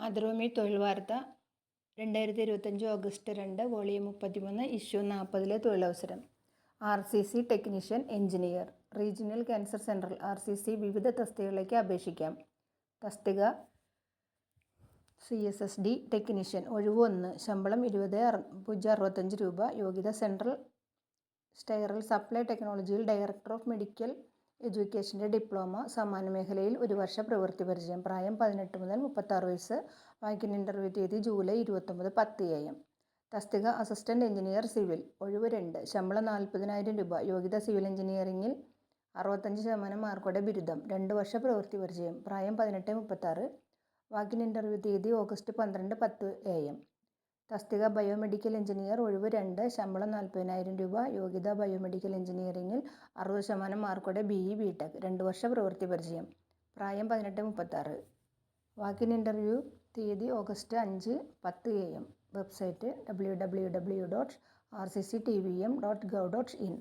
മാതൃഭൂമി തൊഴിൽ വാർത്ത രണ്ടായിരത്തി ഇരുപത്തഞ്ച് ഓഗസ്റ്റ് രണ്ട് വോളിയം മുപ്പത്തിമൂന്ന് ഇഷ്യൂ നാൽപ്പതിലെ തൊഴിലവസരം. R C C technician engineer regional cancer central R C C വിവിധ തസ്തികകളിലേക്ക് അപേക്ഷിക്കാം. തസ്തിക C S S D technician ഒഴിവ് ഒന്ന് ശമ്പളം ഇരുപത് പൂജ്യം അറുപത്തഞ്ച് രൂപ യോഗ്യത സെൻട്രൽ സ്റ്റൈറൽ സപ്ലൈ ടെക്നോളജിയിൽ ഡയറക്ടർ ഓഫ് മെഡിക്കൽ എഡ്യൂക്കേഷന്റെ ഡിപ്ലോമ സമാന മേഖലയിൽ ഒരു വർഷ പ്രവൃത്തി പരിചയം. പ്രായം പതിനെട്ട് മുതൽ മുപ്പത്താറ് വയസ്സ്. വായിക്കുന്ന ഇന്റർവ്യൂ തീയതി ജൂലൈ ഇരുപത്തൊമ്പത് പത്ത് എ എം തസ്തിക അസിസ്റ്റന്റ് എഞ്ചിനീയർ സിവിൽ ഒഴിവ് രണ്ട്. ശമ്പളം നാൽപ്പതിനായിരം രൂപ. യോഗ്യത സിവിൽ എഞ്ചിനീയറിംഗിൽ അറുപത്തഞ്ച് ശതമാനം മാർക്കോടെ ബിരുദം. രണ്ട് വർഷ പ്രവൃത്തി പരിചയം. പ്രായം പതിനെട്ട് മുപ്പത്താറ്. വാക്കിൻ ഇന്റർവ്യൂ തീയതി ഓഗസ്റ്റ് പന്ത്രണ്ട് പത്ത് എ എം തസ്തിക ബയോമെഡിക്കൽ എഞ്ചിനീയർ ഒഴിവ് രണ്ട് ശമ്പളം നാൽപ്പതിനായിരം രൂപ യോഗ്യത ബയോമെഡിക്കൽ എഞ്ചിനീയറിംഗിൽ അറുപത് ശതമാനം മാർക്കോടെ ബി ഇ ബി ടെക് രണ്ട് വർഷ പ്രവൃത്തി പരിചയം. പ്രായം പതിനെട്ട് മുപ്പത്താറ്. വാക്കിൻ ഇന്റർവ്യൂ തീയതി ഓഗസ്റ്റ് അഞ്ച് പത്ത് A M. Website W W W dot R C C T V M dot gov dot in.